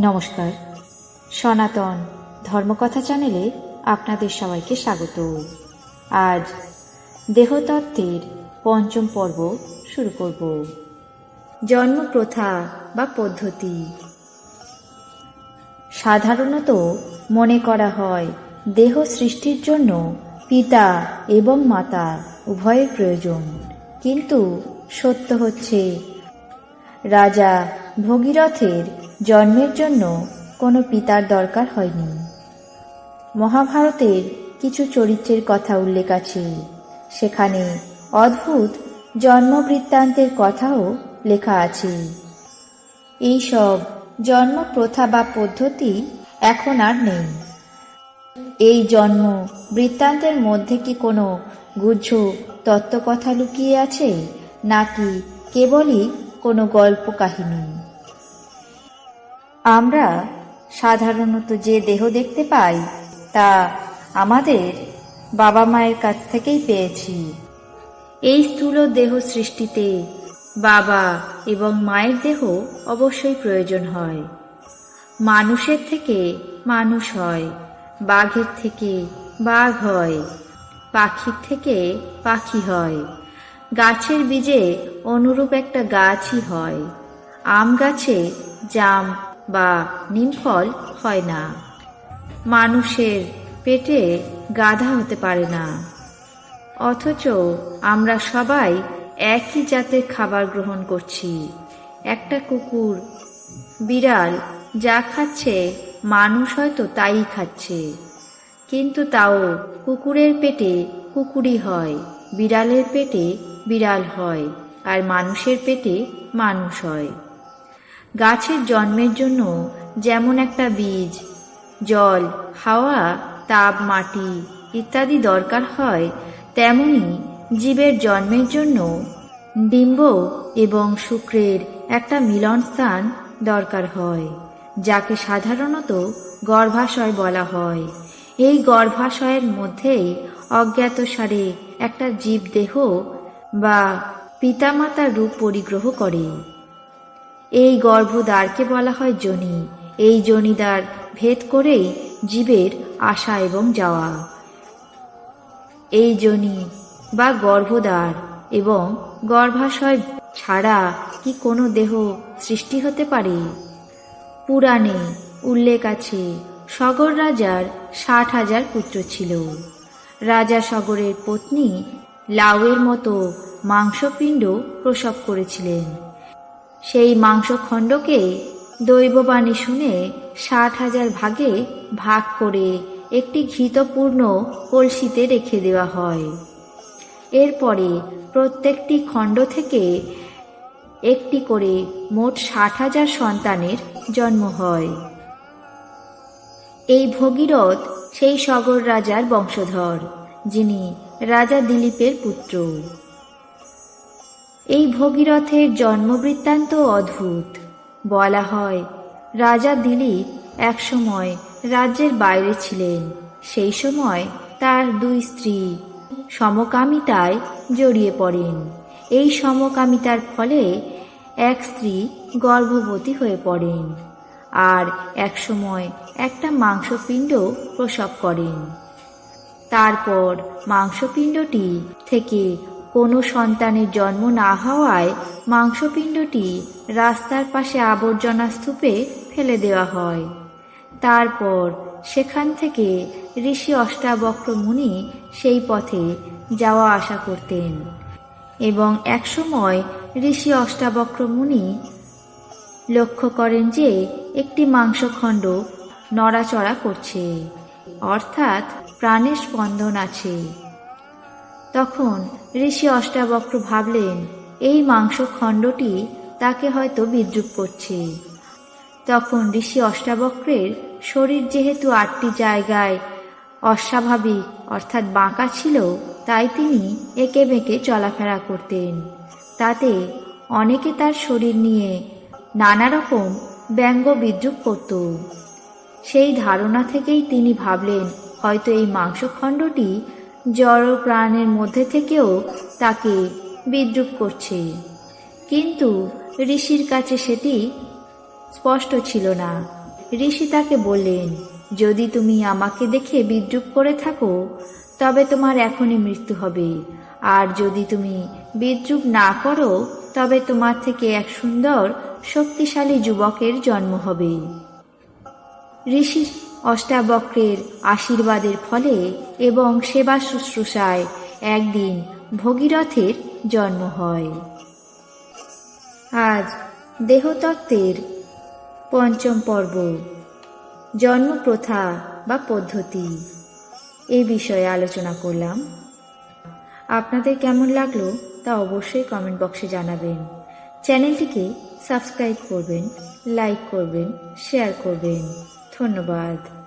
নমস্কার। সনাতন ধর্মকথা চ্যানেলে আপনাদের সবাইকে স্বাগত। আজ দেহতত্ত্বের পঞ্চম পর্ব শুরু করব। জন্ম প্রথা বা পদ্ধতি। সাধারণত মনে করা হয়, দেহ সৃষ্টির জন্য পিতা এবং মাতা উভয়ের প্রয়োজন। কিন্তু সত্য হচ্ছে, রাজা ভগীরথের জন্মের জন্য কোনো পিতার দরকার হয়নি। মহাভারতের কিছু চরিত্রের কথা উল্লেখ আছে। সেখানে অদ্ভুত জন্মবৃত্তান্তের কথাও লেখা আছে। এইসব জন্ম প্রথা বা পদ্ধতি এখন আর নেই। এই জন্ম বৃত্তান্তের মধ্যে কি কোনো গুহ্য তত্ত্বকথা লুকিয়ে আছে, নাকি কেবলই কোনো গল্প কাহিনী আমরা সাধারণত যে দেহ দেখতে পাই, তা আমাদের বাবা মায়ের কাছ থেকেই পেয়েছি। এই স্থূল দেহ সৃষ্টিতে বাবা এবং মায়ের দেহ অবশ্যই প্রয়োজন হয়। মানুষের থেকে মানুষ হয়, বাঘের থেকে বাঘ হয়, পাখির থেকে পাখি হয়। গাছের বীজে অনুরূপ একটা গাছই হয়। আম গাছে জাম বা নিমফল হয় না। মানুষের পেটে গাধা হতে পারে না। অথচ আমরা সবাই একই জাতের খাবার গ্রহণ করছি। একটা কুকুর বিড়াল যা খাচ্ছে, মানুষ হয়তো তাই খাচ্ছে। কিন্তু তাও কুকুরের পেটে কুকুরই হয়, বিড়ালের পেটে বিড়াল হয়, আর মানুষের পেটে মানুষ হয়। গাছের জন্মের জন্য যেমন একটা বীজ, জল, হাওয়া, তাপ, মাটি ইত্যাদি দরকার হয়, তেমনি জীবের জন্মের জন্য ডিম্ব এবং শুক্রের একটা মিলন স্থান দরকার হয়, যাকে সাধারণত গর্ভাশয় বলা হয়। এই গর্ভাশয়ের মধ্যেই অজ্ঞাতসারে একটা জীব দেহ বা পিতামাতার রূপ পরিগ্রহ করে। এই গর্ভদ্বারকে বলা হয় জনি। এই জনিদ্বার ভেদ করেই জীবের আসা এবং যাওয়া। এই জনি বা গর্ভদ্বার এবং গর্ভাশয় ছাড়া কি কোনো দেহ সৃষ্টি হতে পারে? পুরাণে উল্লেখ আছে, সগর রাজার ষাট হাজার পুত্র ছিল। রাজা সগরের পত্নী লাউয়ের মতো মাংসপিণ্ড প্রসব করেছিলেন। সেই মাংসখণ্ডকে দৈববাণী শুনে ষাট হাজার ভাগে ভাগ করে একটি ঘৃতপূর্ণ কলসিতে রেখে দেওয়া হয়। এরপরে প্রত্যেকটি খণ্ড থেকে একটি করে মোট ষাট হাজার সন্তানের জন্ম হয়। এই ভগীরথ সেই সগর রাজার বংশধর, যিনি রাজা দিলীপের পুত্র। এই ভগীরথের জন্মবৃত্তান্ত অদ্ভুত। বলা হয়, রাজা দিলীপ একসময় রাজ্যের বাইরে ছিলেন, সেই সময় তার দুই স্ত্রী সমকামিতায় জড়িয়ে পড়েন। এই সমকামিতার ফলে এক স্ত্রী গর্ভবতী হয়ে পড়েন আর একসময় একটা মাংসপিণ্ড প্রসব করেন। তারপর মাংসপিণ্ডটি থেকে কোনো সন্তানের জন্ম না হওয়ায় মাংসপিণ্ডটি রাস্তার পাশে আবর্জনা স্তূপে ফেলে দেওয়া হয়। তারপর সেখান থেকে ঋষি অষ্টাবক্র মুনি সেই পথে যাওয়া আসা করতেন এবং একসময় ঋষি অষ্টাবক্র মুনি লক্ষ্য করেন যে একটি মাংসখণ্ড নড়াচড়া করছে, অর্থাৎ প্রাণের স্পন্দন আছে। তখন ঋষি অষ্টাবক্র ভাবলেন, এই মাংসখণ্ডটি তাকে হয়তো বিদ্রুপ করছে। তখন ঋষি অষ্টাবক্রের শরীর যেহেতু আটটি জায়গায় অস্বাভাবিক, অর্থাৎ বাঁকা ছিল, তাই তিনি একে বেঁকে চলাফেরা করতেন। তাতে অনেকে তার শরীর নিয়ে নানা রকম ব্যঙ্গ বিদ্রুপ করত। সেই ধারণা থেকেই তিনি ভাবলেন, হয়তো এই মাংসখণ্ডটি জড় প্রাণের মধ্যে থেকেও তাকে বিদ্রুপ করছে। কিন্তু ঋষির কাছে সেটি স্পষ্ট ছিল না। ঋষি তাকে বললেন, যদি তুমি আমাকে দেখে বিদ্রুপ করে থাকো, তবে তোমার এখনই মৃত্যু হবে। আর যদি তুমি বিদ্রুপ না করো, তবে তোমার থেকে এক সুন্দর, শক্তিশালী যুবকের জন্ম হবে। ঋষি অষ্টাবক্রের আশীর্বাদের ফলে এবং সেবা শুশ্রূষায় একদিন ভগীরথের জন্ম হয়। আজ দেহতত্ত্বের পঞ্চম পর্ব জন্ম প্রথা বা পদ্ধতি এই বিষয়ে আলোচনা করলাম। আপনাদের কেমন লাগল তা অবশ্যই কমেন্ট বক্সে জানাবেন। চ্যানেলটিকে সাবস্ক্রাইব করবেন লাইক করবেন শেয়ার করবেন। ধন্যবাদ।